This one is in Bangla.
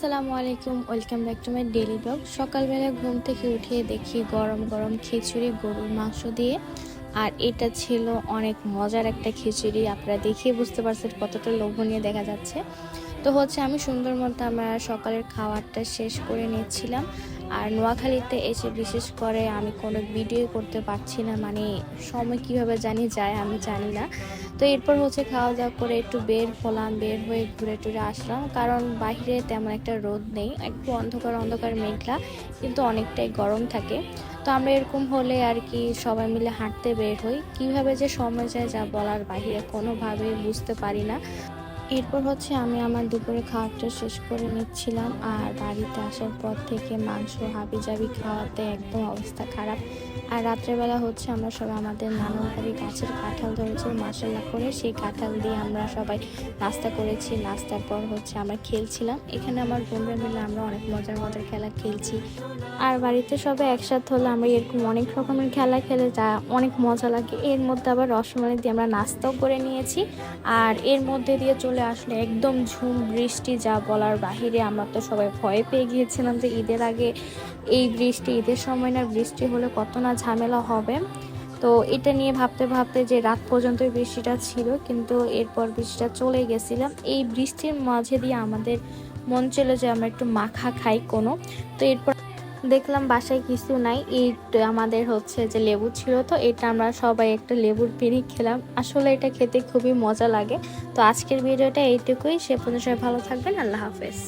আসসালামু আলাইকুম, welcome back to my daily blog. সকালবেলা ঘুম থেকে উঠে দেখি গরম গরম খিচুড়ি গরুর মাংস দিয়ে। আর এটা ছিল অনেক মজার একটা খিচুড়ি, আপনারা দেখিয়ে বুঝতে পারছেন কতটা লোভনীয় দেখা যাচ্ছে। তো হচ্ছে আমি সুন্দর মতো আমরা সকালের খাবারটা শেষ করে নিচ্ছিলাম। আর নোয়াখালীতে এসে বিশেষ করে আমি কোনো ভিডিও করতে পারছি না মানে সময় কীভাবে জানি যায় আমি জানি না। তো এরপর হচ্ছে খাওয়া দাওয়া করে একটু বের হলাম, বের হয়ে ঘুরে টুরে আসলাম। কারণ বাইরে তেমন একটা রোদ নেই, একটু অন্ধকার অন্ধকার মেঘলা, কিন্তু অনেকটাই গরম থাকে। তো আমরা এরকম হলে আর কি সবাই মিলে হাঁটতে বের হই। কীভাবে যে সময় যায় যা বলার বাইরে কোনোভাবে বুঝতে পারি না। এরপর হচ্ছে আমি আমার দুপুরে খাওয়াটা শেষ করে নিচ্ছিলাম। আর বাড়িতে আসার পর থেকে মাংস হাবি জাবি খাওয়াতে একদম অবস্থা খারাপ। আর রাত্রেবেলা হচ্ছে আমরা সবাই আমাদের নানুর বাড়ি গাছের কাঁঠাল ধরেছে মশলা করে সেই কাঁঠাল দিয়ে আমরা সবাই নাস্তা করেছি। নাস্তার পর হচ্ছে আমরা খেলছিলাম। এখানে আমার বোনরা মিলে আমরা অনেক মজার মজার খেলা খেলছি। আর বাড়িতে সবাই একসাথে হলে আমরা এরকম অনেক রকমের খেলা খেলে যা অনেক মজা লাগে। এর মধ্যে আবার রসমালাই দিয়ে আমরা নাস্তাও করে নিয়েছি। আর এর মধ্যে দিয়ে চলে আসলে একদম ঝুম বৃষ্টি যা বলার বাহিরে আমরা তো সবাই ভয় পেয়ে গিয়েছিলাম যে ঈদের আগে এই বৃষ্টি, ঈদের সময় না বৃষ্টি হলে কত না ঝামেলা হবে। তো এটা নিয়ে ভাবতে ভাবতে যে রাত পর্যন্ত বৃষ্টিটা ছিল, কিন্তু এরপর বৃষ্টিটা চলে গেছিলাম এই বৃষ্টির মাঝে দিয়ে আমাদের মন ছিল যে আমরা একটু মাখা খাই কোনো। তো এরপর দেখলাম বাসায় কিছু নাই। এই আমাদের হচ্ছে যে লেবু ছিল তো, এটা আমরা সবাই একটা লেবুর পিড়ি খেলাম। আসলে এটা খেতে খুবই মজা লাগে। তো আজকের ভিডিওটা এইটুকুই। সে পর্যন্ত সবাই ভালো থাকবেন। আল্লাহ হাফেজ।